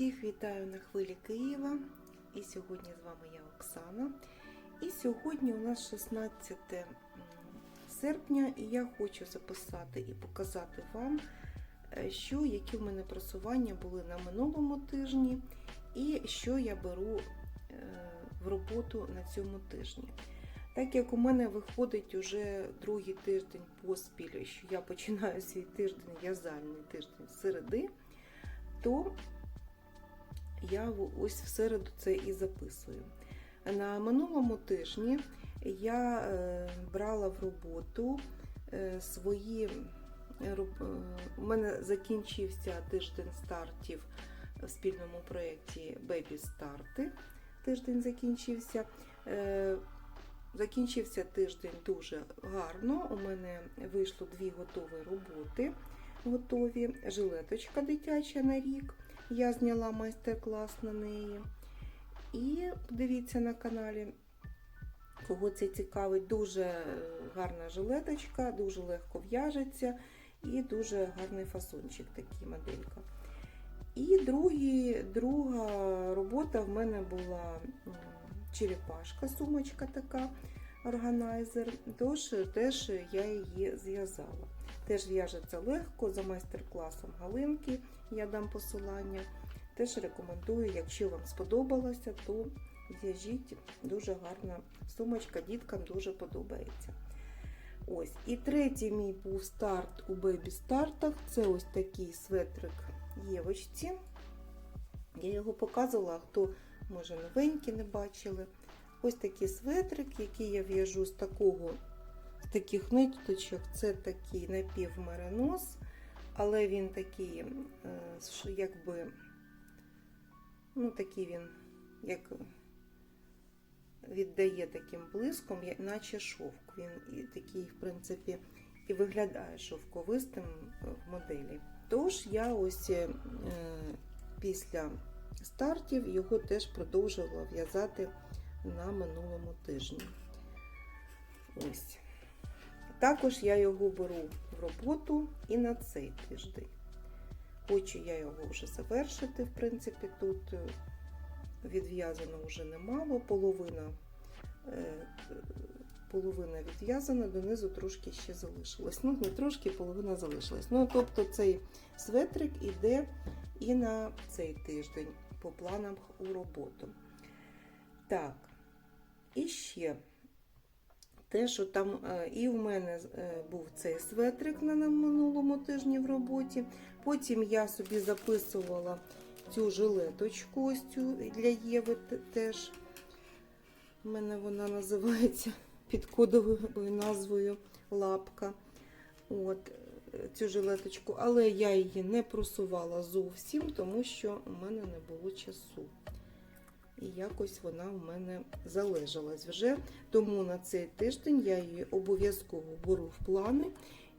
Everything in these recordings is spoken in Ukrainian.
Всіх вітаю на хвилі Києва. І сьогодні з вами я Оксана. І сьогодні у нас 16 серпня, і я хочу записати і показати вам, е, що які в мене просування були на минулому тижні, і що я беру е, в роботу на цьому тижні. Так як у мене виходить уже другий тиждень поспіль, що я починаю свій тиждень, в'язальний тиждень середи, то я ось в середу це і записую. На минулому тижні я е, брала в роботу е, свої. е, У мене закінчився тиждень стартів в спільному проєкті Baby Старти. Тиждень закінчився. Закінчився тиждень дуже гарно. У мене вийшло дві готові роботи. Готові. Жилеточка дитяча на рік. Я зняла майстер-клас на неї. І подивіться на каналі, кого це цікавить. Дуже е, гарна жилеточка, дуже легко в'яжеться і дуже гарний фасончик, такий моделька. І другі, друга робота в мене була черепашка, сумочка така, органайзер. Тож теж я її зв'язала. Теж в'яжеться легко за майстер-класом Галинки. Я дам посилання. Теж рекомендую, якщо вам сподобалося, то в'яжіть дуже гарна сумочка, діткам дуже подобається. Ось. І третій мій був старт у бебі стартах. Це ось такий светрик Євочці. Я його показувала, хто може новенькі не бачили. Ось такий светрик, який я в'яжу з такого таких ниточок. Це такий напівмеринос, але він такий, е, що якби, ну такий він, як віддає таким блиском, наче шовк. Він і такий, в принципі, і виглядає шовковистим в моделі. Тож я ось е, після стартів його теж продовжувала в'язати на минулому тижні. Ось. Також я його беру в роботу і на цей тиждень. Хочу я його вже завершити. В принципі, тут е, відв'язано вже немало, половина, е, половина відв'язана, донизу трошки ще залишилось. Ну, не трошки, половина залишилась. Ну, тобто цей светрик іде і на цей тиждень по планам у роботу. Так, і ще те, що там е, і в мене е, був цей светрик на минулому тижні в роботі. Потім я собі записувала цю жилеточку, ось цю для Єви теж. У мене вона називається під кодовою назвою Лапка. От цю жилеточку, але я її не просувала зовсім, тому що у мене не було часу. І якось вона в мене залежалась вже. Тому на цей тиждень я її обов'язково беру в плани,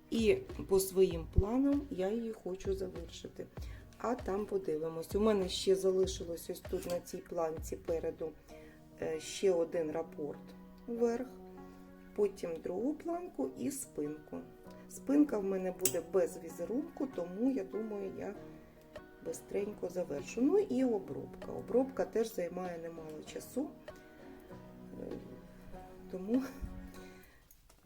і по своїм планам я її хочу завершити. А там подивимось. У мене ще залишилось ось тут на цій планці переду е, ще один рапорт вверх, потім другу планку і спинку. Спинка в мене буде без візерунку, тому я думаю, я бистренько завершу. Ну і обробка. Обробка теж займає немало часу. Тому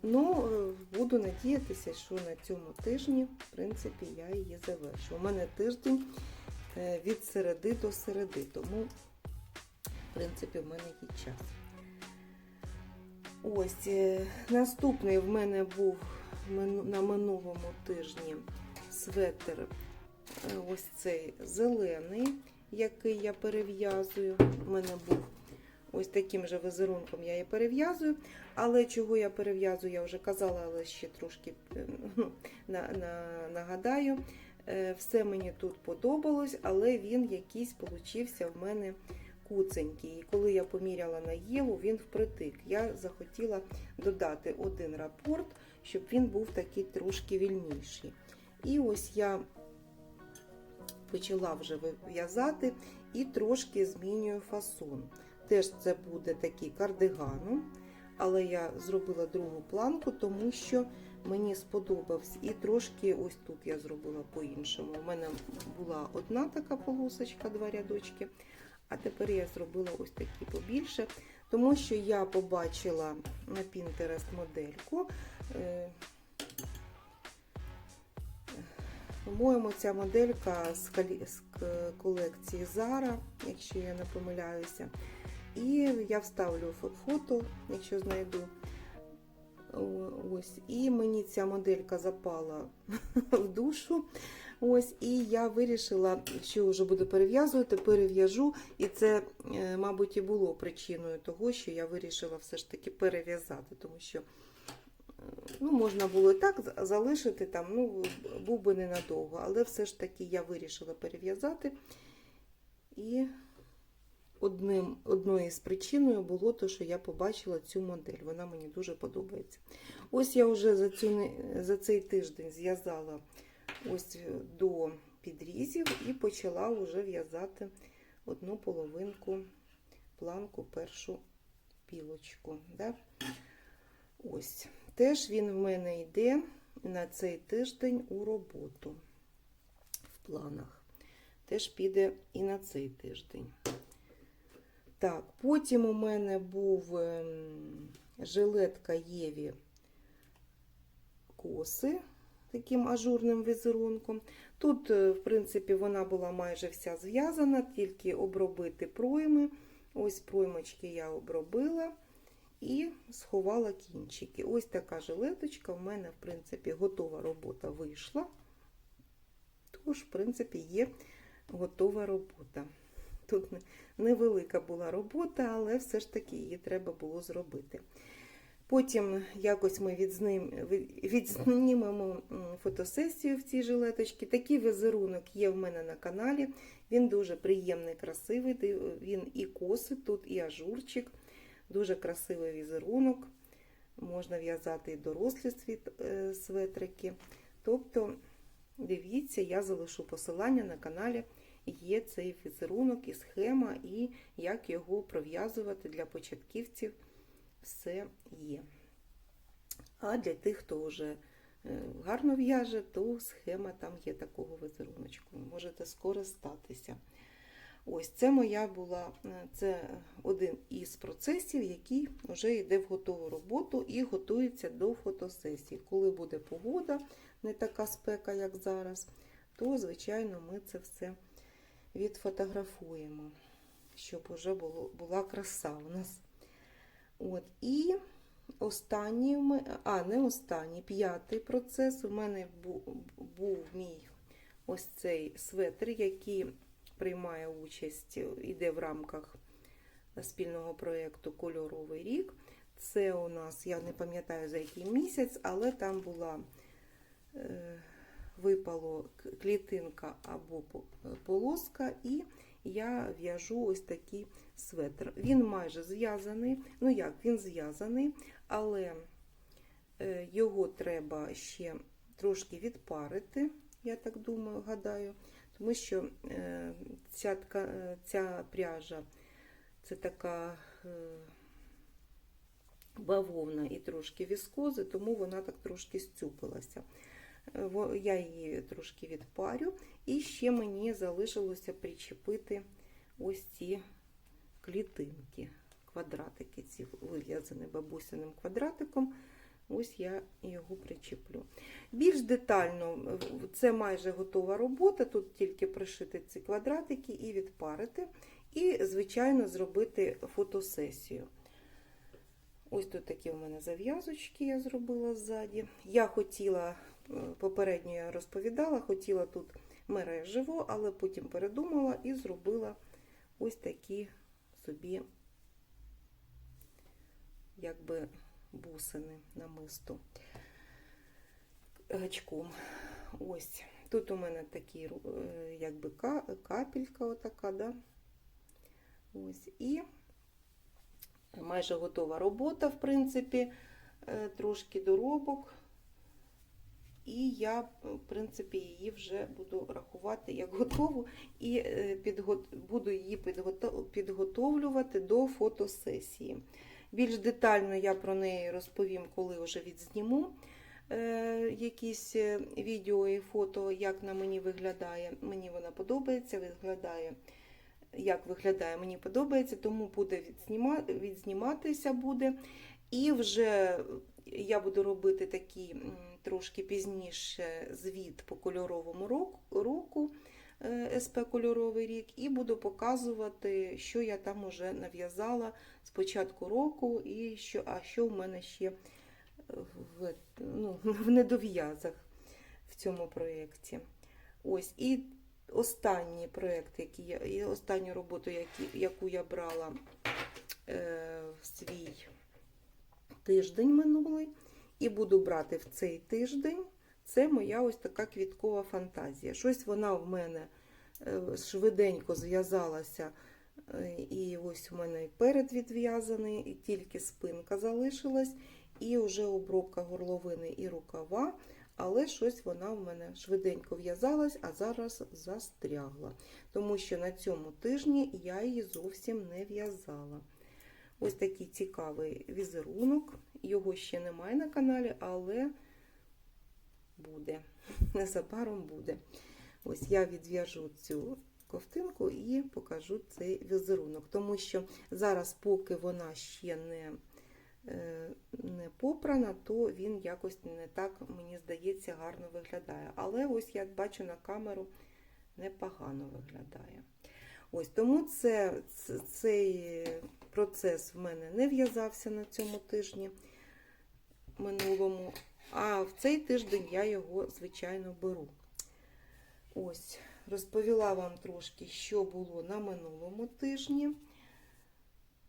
ну, буду надіятися, що на цьому тижні, в принципі, я її завершу. У мене тиждень е, від середи до середи, тому, в принципі, в мене є час. Ось е, наступний в мене був на минулому тижні светр ось цей зелений, який я перев'язую. У мене був ось таким же візерунком я її перев'язую. Але чого я перев'язую, я вже казала, але ще трошки е, ну, на, на, нагадаю. Е, Все мені тут подобалось, але він якийсь получився в мене куценький. І коли я поміряла на Єву, він впритик. Я захотіла додати один рапорт, щоб він був такий трошки вільніший. І ось я почала вже в'язати і трошки змінюю фасон. Теж це буде такий кардиганом, але я зробила другу планку, тому що мені сподобався. І трошки ось тут я зробила по-іншому. У мене була одна така полосочка, два рядочки, а тепер я зробила ось такі побільше, тому що я побачила на Pinterest модельку. По-моєму, ця моделька з к- колекції Zara, якщо я не помиляюся. І я вставлю фото, якщо знайду. Ось. І мені ця моделька запала в душу. Ось, і я вирішила, що вже буду перев'язувати, перев'яжу. І це, е, мабуть, і було причиною того, що я вирішила все ж таки перев'язати, тому що ну, можна було і так залишити, там, ну, був би ненадовго, але все ж таки я вирішила перев'язати. І одним, одною з причиною було те, що я побачила цю модель. Вона мені дуже подобається. Ось я вже за, цю, за цей тиждень зв'язала ось до підрізів і почала вже в'язати одну половинку планку, першу пілочку. Да? Ось. Теж він в мене йде на цей тиждень у роботу в планах. Теж піде і на цей тиждень. Так, потім у мене був ем, жилетка Єві коси таким ажурним візерунком. Тут, е, в принципі, вона була майже вся зв'язана, тільки обробити пройми. Ось проймочки я обробила і сховала кінчики. Ось така жилеточка в мене, в принципі, готова робота вийшла. Тож, в принципі, є готова робота. Тут невелика була робота, але все ж таки її треба було зробити. Потім якось ми відзним, відзнімемо фотосесію в цій жилеточці. Такий візерунок є в мене на каналі. Він дуже приємний, красивий. Він і коси, тут і ажурчик. Дуже красивий візерунок. Можна в'язати і дорослі е, светрики. Тобто, дивіться, я залишу посилання на каналі. Є цей візерунок і схема, і як його пров'язувати для початківців все є. А для тих, хто вже е, гарно в'яже, то схема там є такого візеруночку. Можете скористатися. Ось це моя була, е, це один із процесів, який вже йде в готову роботу і готується до фотосесії. Коли буде погода, не така спека, як зараз, то, звичайно, ми це все відфотографуємо, щоб вже було, була краса у нас. От, і останній, а не останній, п'ятий процес. У мене бу- був мій ось цей светр, який приймає участь, іде в рамках спільного проєкту Кольоровий рік. Це у нас, я не пам'ятаю за який місяць, але там була е, випало клітинка або полоска, і я в'яжу ось такий светр. Він майже зв'язаний. Ну як, він зв'язаний, але е, його треба ще трошки відпарити, я так думаю, гадаю, тому що е, ця, е, ця пряжа це така е, бавовна і трошки віскози, тому вона так трошки зцюпилася. Е, Я її трошки відпарю, і ще мені залишилося причепити ось ці клітинки, квадратики, ці вив'язані бабусиним квадратиком. Ось я його причеплю. Більш детально, це майже готова робота. Тут тільки пришити ці квадратики і відпарити. І, звичайно, зробити фотосесію. Ось тут такі у мене зав'язочки я зробила ззаді. Я хотіла, е, попередньо я розповідала, хотіла тут мережево, але потім передумала і зробила ось такі собі, якби бусини намисто гачком. Ось. Тут у мене такі, е, якби ка- капелька отака, да? Ось. І майже готова робота, в принципі, е, трошки доробок. І я, в принципі, її вже буду рахувати як готову і е, підго- буду її підгото- підготовлювати до фотосесії. Більш детально я про неї розповім, коли вже відзніму. е, якісь е, відео і фото, як на мені виглядає. Мені вона подобається, виглядає, як виглядає, мені подобається, тому буде відзніма, відзніматися буде. І вже я буду робити такий трошки пізніше звіт по кольоровому року, СП кольоровий рік, і буду показувати, що я там уже нав'язала з початку року, і що, а що в мене ще в, ну, в недов'язах в цьому проєкті. Ось, і останній проєкт, який я, і останню роботу, які, яку я брала е, в свій тиждень минулий, і буду брати в цей тиждень. Це моя ось така квіткова фантазія. Щось вона в мене е, швиденько зв'язалася. е, І ось у мене і перед відв'язаний, і тільки спинка залишилась, і вже обробка горловини і рукава. Але щось вона в мене швиденько в'язалась, а зараз застрягла. Тому що на цьому тижні я її зовсім не в'язала. Ось такий цікавий візерунок. Його ще немає на каналі, але буде. Незабаром буде. Ось я відв'яжу цю ковтинку і покажу цей візерунок. Тому що зараз, поки вона ще не, е, не попрана, то він якось не так, мені здається, гарно виглядає. Але ось я бачу на камеру непогано виглядає. Ось тому це, це, цей процес в мене не в'язався на цьому тижні минулому, а в цей тиждень я його, звичайно, беру. Ось, розповіла вам трошки, що було на минулому тижні.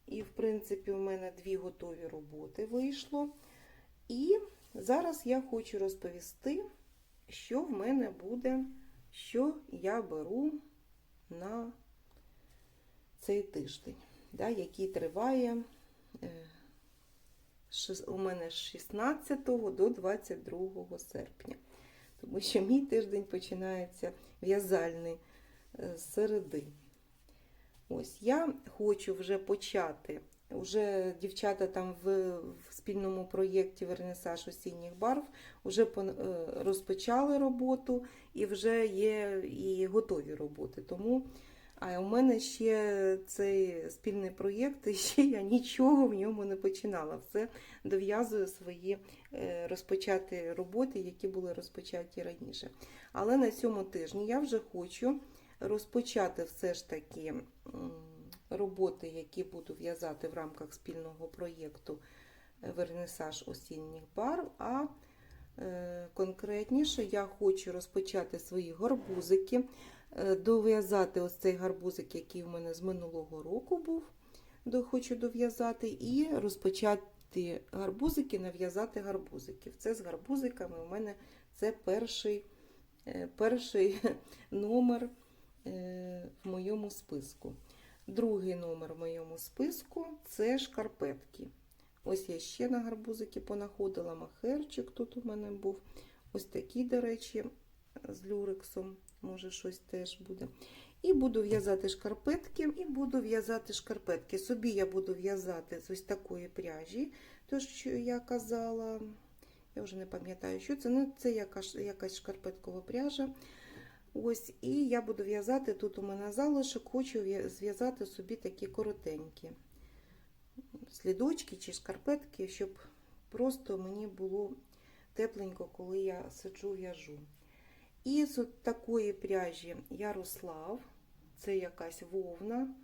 І, в принципі, у мене дві готові роботи вийшло. І зараз я хочу розповісти, що в мене буде, що я беру на цей тиждень, да, який триває е, у мене з 16 до 22 серпня. Тому що мій тиждень починається в'язальний е, середи. Ось я хочу вже почати. Уже дівчата там в, в спільному проєкті Вернисаж осінніх барв вже е, розпочали роботу і вже є і готові роботи. Тому а у мене ще цей спільний проєкт, ще я нічого в ньому не починала. Все дов'язую свої е, розпочаті роботи, які були розпочаті раніше. Але на цьому тижні я вже хочу розпочати все ж таки роботи, які буду в'язати в рамках спільного проєкту е, Вернисаж осінніх барв. А е, конкретніше я хочу розпочати свої гарбузики, е, дов'язати ось цей гарбузик, який у мене з минулого року був, хочу дов'язати, і розпочати гарбузики, нав'язати гарбузиків. Це з гарбузиками у мене це перший, е, перший номер е, в моєму списку. Другий номер в моєму списку це шкарпетки. Ось я ще на гарбузики понаходила махерчик тут у мене був. Ось такий, до речі, з люрексом, може щось теж буде. І буду в'язати шкарпетки, і буду в'язати шкарпетки. Собі я буду в'язати з ось такої пряжі, то що я казала, я вже не пам'ятаю, що це. Ну, це якась, якась шкарпеткова пряжа. Ось, і я буду в'язати, тут у мене залишок, хочу зв'язати собі такі коротенькі слідочки чи шкарпетки, щоб просто мені було тепленько, коли я сиджу в'яжу. І з такої пряжі Ярослав, це якась вовна,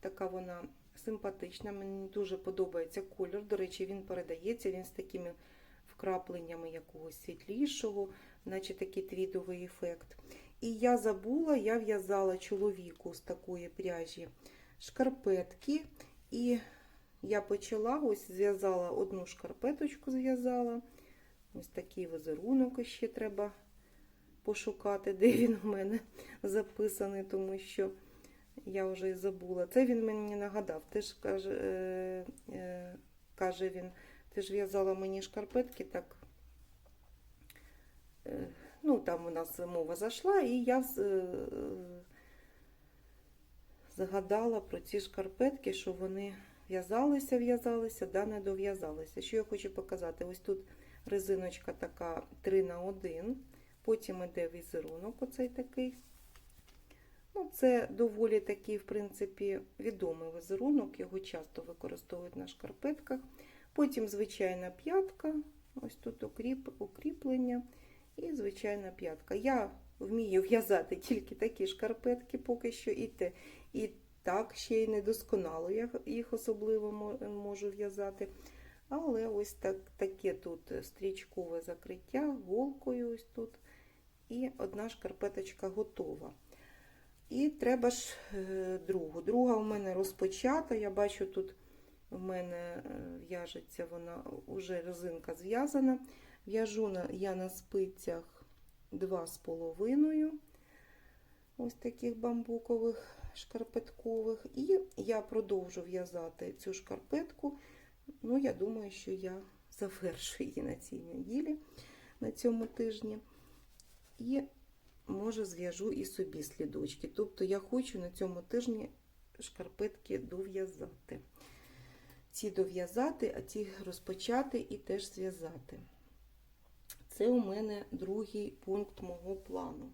така вона симпатична, мені дуже подобається кольор. До речі, він передається, він з такими вкрапленнями якогось світлішого, наче такий твідовий ефект. І я забула, я в'язала чоловіку з такої пряжі шкарпетки. І я почала, ось зв'язала одну шкарпеточку, зв'язала. Ось такий візерунок ще треба пошукати, де він у мене записаний, тому що я вже і забула. Це він мені нагадав. Ти ж каже, е, е, каже він, ти ж в'язала мені шкарпетки так. Е, ну, там у нас мова зайшла, і я з- е, згадала про ці шкарпетки, що вони в'язалися, в'язалися, да, не дов'язалися. Що я хочу показати? Ось тут резиночка така 3 на 1 потім іде візерунок, оцей такий. Ну, Це доволі такий, в принципі, відомий візерунок, його часто використовують на шкарпетках. Потім звичайна п'ятка, ось тут укріп, укріплення і звичайна п'ятка. Я вмію в'язати тільки такі шкарпетки поки що, і те, і так ще й недосконало я їх особливо можу в'язати. Але ось так, таке тут стрічкове закриття, голкою ось тут. І одна шкарпеточка готова. І треба ж е, другу. Друга у мене розпочата. Я бачу, тут у мене е, в'яжеться вона вже резинка зв'язана. В'яжу я на спицях 2,5 ось таких бамбукових шкарпеткових. І я продовжу в'язати цю шкарпетку. Ну, я думаю, що я завершу її на цій неділі, на цьому тижні. І, може, зв'яжу і собі слідочки. Тобто я хочу на цьому тижні шкарпетки дов'язати. Ці дов'язати, а ті розпочати і теж зв'язати. Це у мене другий пункт мого плану.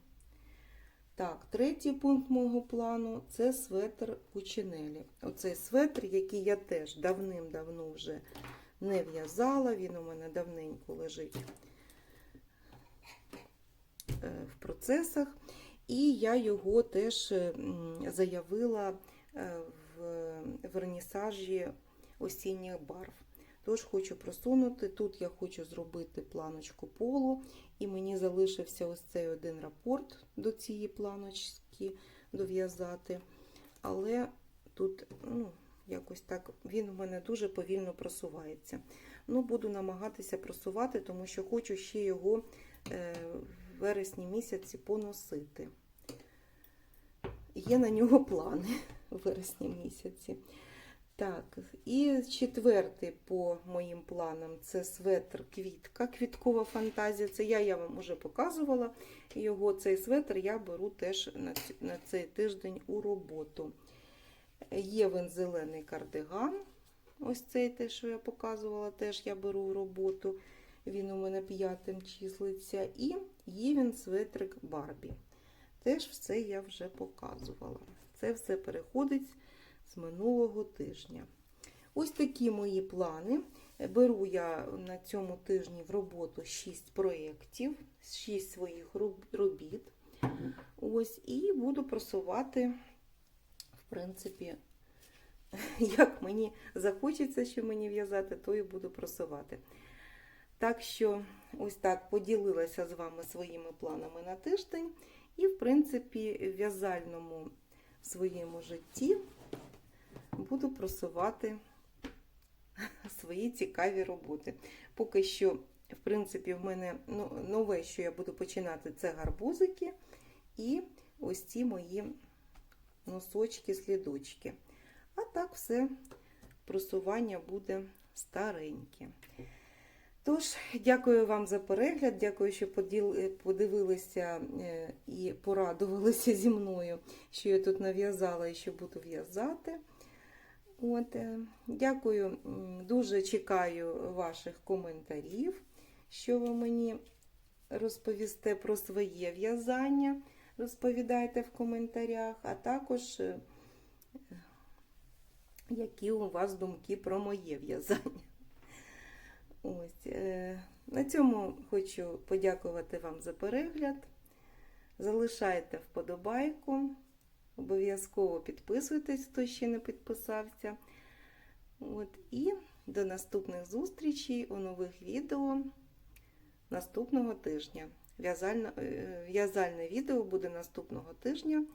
Так, третій пункт мого плану це светр Кучинелі. Оцей светр, який я теж давним-давно вже не в'язала, він у мене давненько лежить в процесах. І я його теж заявила е, в вернісажі осінніх барв. Тож хочу просунути. Тут я хочу зробити планочку полу, і мені залишився ось цей один рапорт до цієї планочки дов'язати. Але тут, ну, якось так, він у мене дуже повільно просувається. Ну, Буду намагатися просувати, тому що хочу ще його е, в вересні місяці поносити. Є на нього плани в вересні місяці. Так, і четвертий по моїм планам це светр квітка, квіткова фантазія. Це я я вам вже показувала. Його цей светр я беру теж на цей тиждень у роботу. Є він зелений кардиган. Ось цей те, що я показувала, теж я беру в роботу. Він у мене п'ятим числиться. І є він светрик Барбі. Теж все я вже показувала. Це все переходить з минулого тижня. Ось такі мої плани. Беру я на цьому тижні в роботу 6 проєктів, 6 своїх робіт. Ось, І буду просувати, в принципі, як мені захочеться, що мені в'язати, то і буду просувати. Так що, ось так поділилася з вами своїми планами на тиждень. І, в принципі, в в'язальному своєму житті буду просувати свої цікаві роботи. Поки що, в принципі, в мене ну, нове, що я буду починати, це гарбузики і ось ці мої носочки-слідочки. А так все просування буде стареньке. Тож, дякую вам за перегляд, дякую, що подивилися е, і порадувалися зі мною, що я тут нав'язала і що буду в'язати. От, е, Дякую, дуже чекаю ваших коментарів, що ви мені розповісте про своє в'язання. Розповідайте в коментарях, а також, е, які у вас думки про моє в'язання. Ось, е, На цьому хочу подякувати вам за перегляд. Залишайте вподобайку. Обов'язково підписуйтесь, хто ще не підписався. От, І до наступних зустрічей у нових відео наступного тижня. В'язальне, в'язальне відео буде наступного тижня.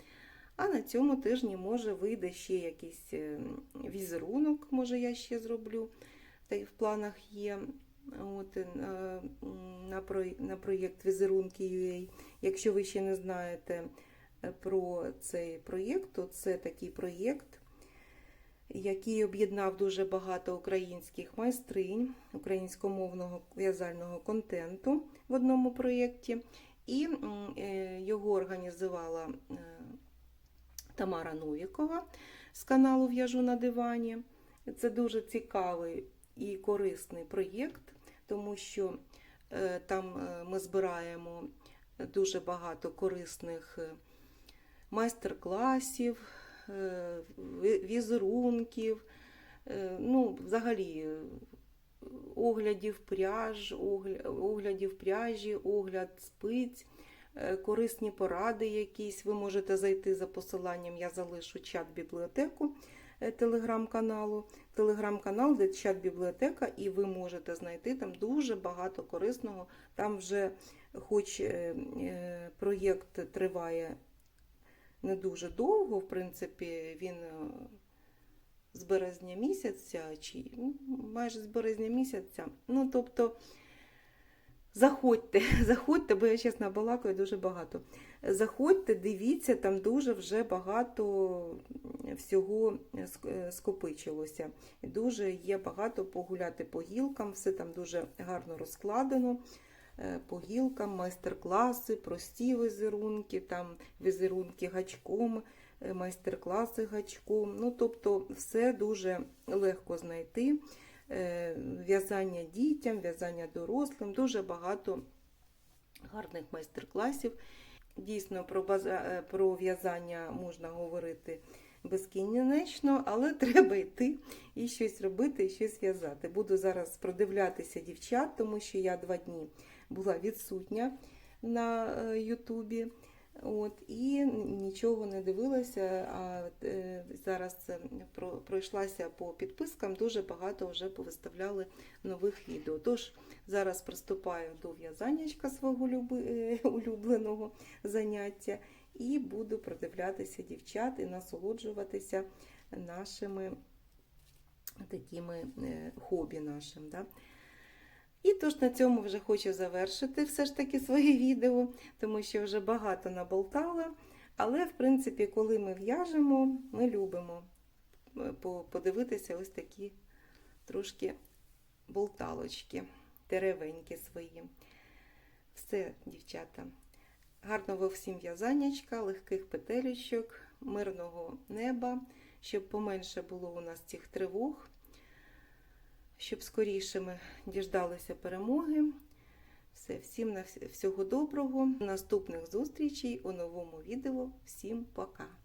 А на цьому тижні, може, вийде ще якийсь е, візерунок, може, я ще зроблю. Та й в планах є от, е, на проєкт візерунки UA. Якщо ви ще не знаєте, про цей проєкт, то це такий проєкт, який об'єднав дуже багато українських майстринь, українськомовного в'язального контенту в одному проєкті. І е, його організувала е, Тамара Новікова з каналу В'яжу на дивані. Це дуже цікавий і корисний проєкт, тому що е, там е, ми збираємо дуже багато корисних е, майстер-класів, візерунків, ну, взагалі оглядів пряж, оглядів пряжі, огляд спиць, корисні поради якісь. Ви можете зайти за посиланням, я залишу чат-бібліотеку телеграм-каналу. Телеграм-канал, де чат-бібліотека, і ви можете знайти там дуже багато корисного. Там вже, хоч е, е, проєкт триває не дуже довго, в принципі, він е, з березня місяця, чи ну, майже з березня місяця. Ну, тобто, заходьте, заходьте, бо я чесно балакаю дуже багато. Заходьте, дивіться, там дуже вже багато всього скопичилося. Дуже є багато погуляти по гілкам, все там дуже гарно розкладено. Е, По гілкам, майстер-класи, прості візерунки, там візерунки гачком, е, майстер-класи гачком. Ну, тобто, все дуже легко знайти. Е, В'язання дітям, в'язання дорослим, дуже багато гарних майстер-класів. Дійсно, про, база... е, про в'язання можна говорити безкінечно, але треба йти і щось робити, і щось в'язати. Буду зараз продивлятися дівчат, тому що я два дні була відсутня на е, Ютубі. От, і нічого не дивилася, а е, зараз пройшлася по підпискам, дуже багато вже повиставляли нових відео. Тож зараз приступаю до в'язаннячка свого е, улюбленого заняття і буду продивлятися дівчат і насолоджуватися нашими такими е, хобі нашим. Да? І тож на цьому вже хочу завершити все ж таки своє відео, тому що вже багато наболтала. Але, в принципі, коли ми в'яжемо, ми любимо е, подивитися ось такі трошки болталочки, деревенькі свої. Все, дівчата. Гарного всім в'язаннячка, легких петелечок, мирного неба, щоб поменше було у нас цих тривог, щоб скоріше ми діждалися перемоги. Все, всім на всього доброго. Наступних зустрічей у новому відео. Всім пока!